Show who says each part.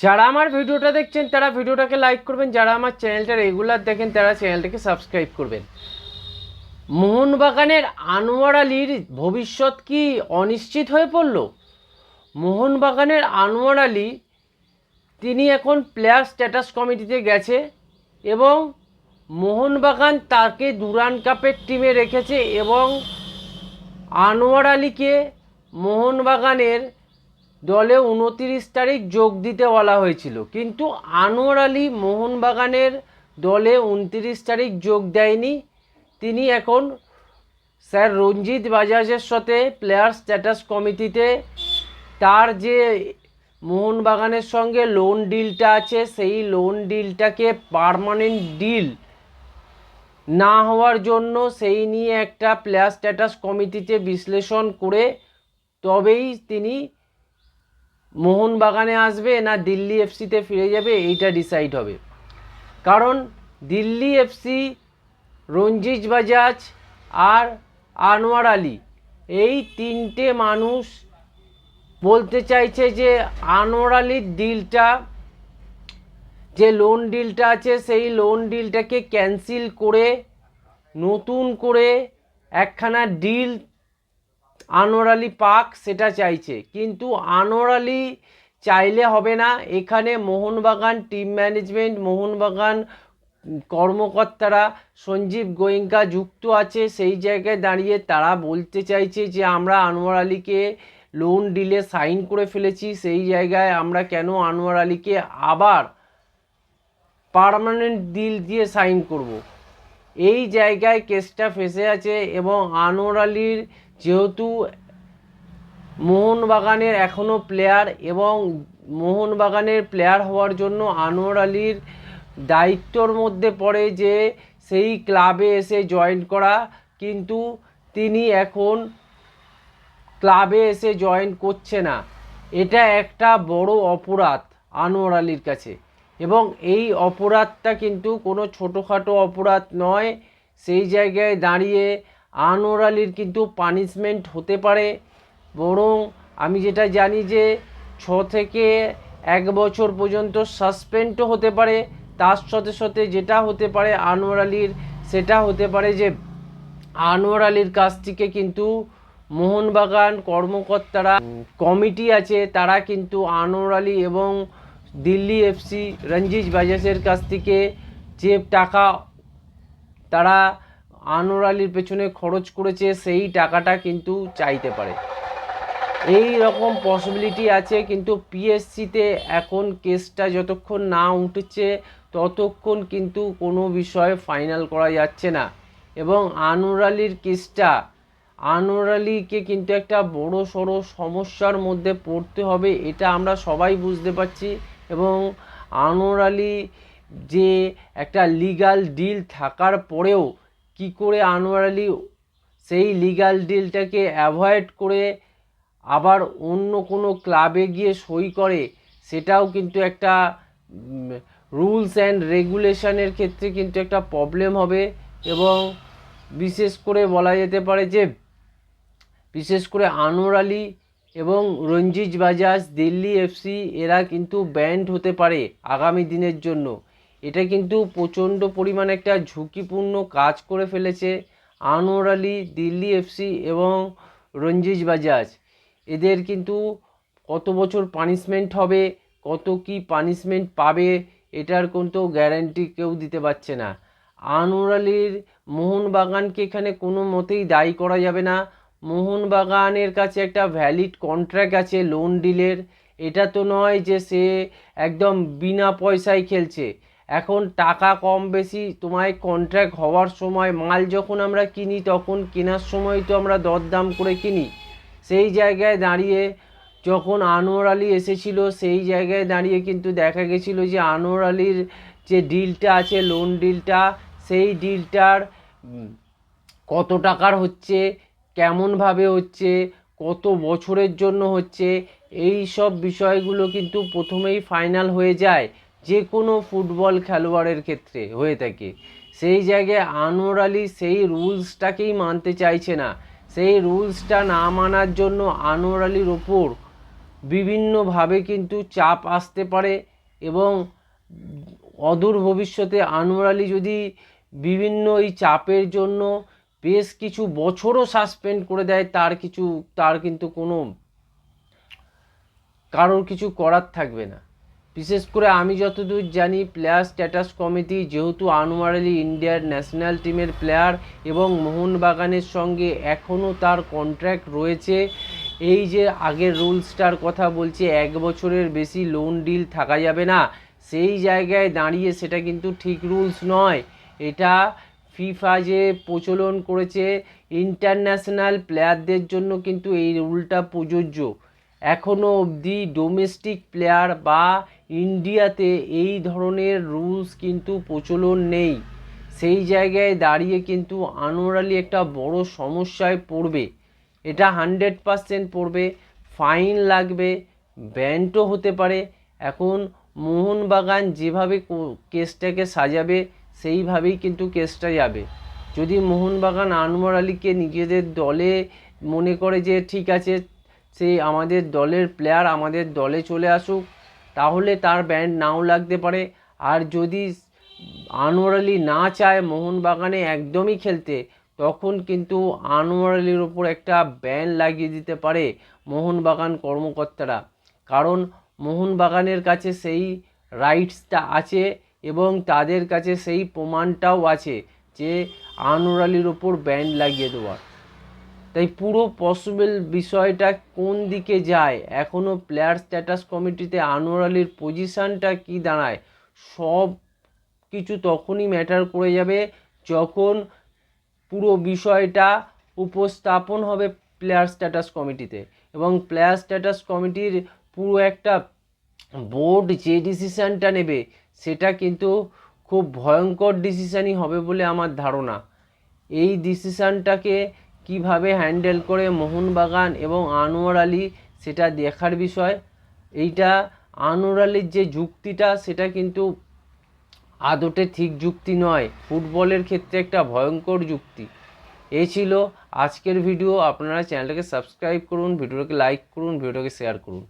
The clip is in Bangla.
Speaker 1: যারা আমার ভিডিওটা দেখছেন, তারা ভিডিওটাকে লাইক করবেন। যারা আমার চ্যানেলটা রেগুলার দেখেন, তারা চ্যানেলটাকে সাবস্ক্রাইব করবেন। মোহনবাগানের আনোয়ার আলীর ভবিষ্যৎ কি অনিশ্চিত হয়ে পড়ল? মোহনবাগানের আনোয়ার আলী, তিনি এখন প্লেয়ার স্ট্যাটাস কমিটিতে গেছে এবং মোহনবাগান তাকে দুরান কাপের টিমে রেখেছে এবং আনোয়ার আলীকে মোহনবাগানের দলে উনতিরিশ তারিখ যোগ দিতে বলা হয়েছিল। কিন্তু আনোয়ার আলী মোহনবাগানের দলে উনতিরিশ তারিখ যোগ দেয়নি। তিনি এখন স্যার রঞ্জিত বাজাজের সাথে প্লেয়ার স্ট্যাটাস কমিটিতে। তার যে মোহনবাগানের সঙ্গে লোন ডিলটা আছে, সেই লোন ডিলটাকে পার্মানেন্ট ডিল না হওয়ার জন্য সেই নিয়ে একটা প্লেয়ার স্ট্যাটাস কমিটিতে বিশ্লেষণ করে তবেই তিনি মোহনবাগানে আসবে না দিল্লি এফসিতে ফিরে যাবে, এইটা ডিসাইড হবে। কারণ দিল্লি এফসি রঞ্জিত বাজাজ আর আনোয়ার আলী, এই তিনটে মানুষ বলতে চাইছে যে আনোয়ার আলীর ডিলটা যে লোন ডিলটা আছে, সেই লোন ডিলটাকে ক্যান্সেল করে, নতুন করে একখানা ডিল আনোয়ার আলী পাক সেটা চাইছে। কিন্তু আনোয়ার আলী চাইলে হবে না। এখানে মোহনবাগান টিম ম্যানেজমেন্ট, মোহনবাগান কর্মকর্তারা সঞ্জীব গোয়েঙ্কা যুক্ত আছে। সেই জায়গায় দাঁড়িয়ে তারা বলতে চাইছে যে, আমরা আনোয়ার আলীকে লোন ডিলে সাইন করে ফেলেছি। সেই জায়গায় আমরা কেন আনোয়ার আলীকে আবার পার্মানেন্ট ডিল দিয়ে সাইন করব। এই জায়গায় কেসটা ফেসে আছে এবং আনোয়ার আলীর যেহেতু মোহনবাগানের এখনও প্লেয়ার এবং মোহনবাগানের প্লেয়ার হওয়ার জন্য আনোয়ার আলীর দায়িত্বর মধ্যে পড়ে যে সেই ক্লাবে এসে জয়েন করা, কিন্তু তিনি এখন ক্লাবে এসে জয়েন করছে না। এটা একটা বড় অপরাধ আনোয়ার আলীর কাছে। এবং এই অপরাধটা কিন্তু কোনো ছোটোখাটো অপরাধ নয়। সেই জায়গায় দাঁড়িয়ে আনোয়ার আলীর কিন্তু পানিশমেন্ট হতে পারে। বরং আমি যেটা জানি যে ছ থেকে এক বছর পর্যন্ত সাসপেন্ডও হতে পারে। তার সাথে সাথে যেটা হতে পারে আনোয়ার আলীর, সেটা হতে পারে যে আনোয়ার আলীর কাছ থেকে কিন্তু মোহনবাগান কর্মকর্তারা কমিটি আছে। তারা কিন্তু আনোয়ার আলী এবং দিল্লি এফসি রঞ্জিত বাজাজের কাছ থেকে যে টাকা তারা আনোয়ার আলীর পেছনে খরচ করেছে, সেই টাকাটা কিন্তু চাইতে পারে। এই রকম পসিবিলিটি আছে, কিন্তু পিএসসিতে এখন কেসটা যতক্ষণ না উঠছে, ততক্ষণ কিন্তু কোনো বিষয়ে ফাইনাল করা যাচ্ছে না। এবং আনোয়ার আলীর কেসটা, আনোয়ার আলীকে কিন্তু একটা বড় সড়ো সমস্যার মধ্যে পড়তে হবে, এটা আমরা সবাই বুঝতে পারছি। এবং আনোয়ার আলী যে একটা লিগাল ডিল থাকার পরেও কি করে আনোয়ার আলী সেই লিগাল ডিলটাকে অ্যাভয়েড করে আবার অন্য কোনো ক্লাবে গিয়ে সই করে, সেটাও কিন্তু একটা রুলস অ্যান্ড রেগুলেশনের ক্ষেত্রে কিন্তু একটা প্রবলেম হবে। এবং বিশেষ করে বলা যেতে পারে যে, বিশেষ করে আনোয়ার আলী এবং রঞ্জিত বাজাজ, দিল্লি এফসি এরা কিন্তু ব্যান্ড হতে পারে আগামী দিনের জন্য। এটা কিন্তু প্রচণ্ড পরিমাণে একটা ঝুঁকিপূর্ণ কাজ করে ফেলেছে আনোয়ার আলী, দিল্লি এফসি এবং রঞ্জিত বাজাজ। এদের কিন্তু কত বছর পানিশমেন্ট হবে, কত কি পানিশমেন্ট পাবে, এটার কিন্তু গ্যারান্টি কেউ দিতে পারছে না। আনোয়ার আলীর মোহনবাগানকে এখানে কোনো মতেই দায়ী করা যাবে না। মোহনবাগানের কাছে একটা ভ্যালিড কন্ট্রাক্ট আছে লোন ডিলের এটা তো নয় যে সে একদম বিনা পয়সায় খেলছে। এখন টাকা কম বেশি, তোমায় কন্ট্রাক্ট হওয়ার সময় মাল যখন আমরা কিনি, তখন কেনার সময় তো আমরা দরদাম করে কিনি। সেই জায়গায় দাঁড়িয়ে যখন আনোয়ার আলী এসেছিল, সেই জায়গায় দাঁড়িয়ে কিন্তু দেখা গেছিল যে আনোয়ার আলীর যে ডিলটা আছে লোন ডিলটা সেই ডিলটার কত টাকার হচ্ছে কেমনভাবে হচ্ছে, কত বছরের জন্য হচ্ছে, এই সব বিষয়গুলো কিন্তু প্রথমেই ফাইনাল হয়ে যায় যে কোনো ফুটবল খেলোয়াড়ের ক্ষেত্রে হয়ে থাকে। সেই জায়গায় আনোয়ার আলী সেই রুলসটাকেই মানতে চাইছে না। সেই রুলসটা না মানার জন্য আনোয়ার আলীর ওপর বিভিন্নভাবে কিন্তু চাপ আসতে পারে এবং অদূর ভবিষ্যতে আনোয়ার আলী যদি বিভিন্ন এই চাপের জন্য বেশ কিছু বছরও সাসপেন্ড করে দেয়, তার কিছু, তার কিন্তু কোনো কারোর কিছু করার থাকবে না। বিশেষ করে আমি যতদূর জানি, প্লেয়ার স্ট্যাটাস কমিটি যেহেতু আনোয়ার আলী ইন্ডিয়ার ন্যাশনাল টিমের প্লেয়ার এবং মোহনবাগানের সঙ্গে এখনও তার কন্ট্রাক্ট রয়েছে, এই যে আগের রুলসটার কথা বলছে, এক বছরের বেশি লোন ডিল থাকা যাবে না, সেই জায়গায় দাঁড়িয়ে সেটা কিন্তু ঠিক রুলস নয়। এটা ফিফা যে প্রচলন করেছে ইন্টারন্যাশনাল প্লেয়ারদের জন্য কিন্তু এই রুলটা প্রযোজ্য। এখনও অবধি ডোমেস্টিক প্লেয়ার বা ইন্ডিয়াতে এই ধরনের রুলস কিন্তু প্রচলন নেই। সেই জায়গায় দাঁড়িয়ে কিন্তু আনোয়ার আলী একটা বড় সমস্যায় পড়বে। এটা হান্ড্রেড পারসেন্ট পড়বে। ফাইন লাগবে। ব্যান্টও হতে পারে। এখন মোহনবাগান যেভাবে কেসটাকে সাজাবে সেইভাবেই কিন্তু কেসটা যাবে। যদি মোহনবাগান, আনোয়ার আলীকে নিজেদের দলে মনে করে যে, ঠিক আছে, সে আমাদের দলের প্লেয়ার আমাদের দলে চলে আসুক, তাহলে তার ব্যান্ড নাও লাগতে পারে। আর যদি আনোয়ার আলী না চায় মোহনবাগানে একদমই খেলতে, তখন কিন্তু আনোয়ার আলীর ওপর একটা ব্যান লাগিয়ে দিতে পারে মোহনবাগান কর্মকর্তারা। কারণ মোহনবাগানের কাছে সেই রাইটসটা আছে। এবং তাদের কাছে সেই প্রমাণটাও আছে যে আনোয়ার আলীর ওপর ব্যান্ড লাগিয়ে দেওয়ার। তাই পুরো পসিবল বিষয়টা কোন দিকে যায় এখনও প্লেয়ার স্ট্যাটাস কমিটিতে আনোয়ার আলীর পজিশানটা কী দাঁড়ায়, সব কিছু তখনই ম্যাটার করে যাবে যখন পুরো বিষয়টা উপস্থাপন হবে প্লেয়ার স্ট্যাটাস কমিটিতে এবং প্লেয়ার স্ট্যাটাস কমিটির পুরো একটা বোর্ড যে ডিসিশানটা নেবে, সেটা কিন্তু খুব ভয়ঙ্কর ডিসিশানই হবে বলে আমার ধারণা। এই ডিসিশানটাকে কীভাবে হ্যান্ডেল করে মোহনবাগান এবং আনোয়ার আলী সেটা দেখার বিষয়। এইটা আনোয়ার আলীর যে যুক্তিটা, সেটা কিন্তু আদতে ঠিক যুক্তি নয়। ফুটবলের ক্ষেত্রে একটা ভয়ঙ্কর যুক্তি। এই ছিল আজকের ভিডিও। আপনারা চ্যানেলটাকে সাবস্ক্রাইব করুন, ভিডিওটাকে লাইক করুন, ভিডিওটাকে শেয়ার করুন।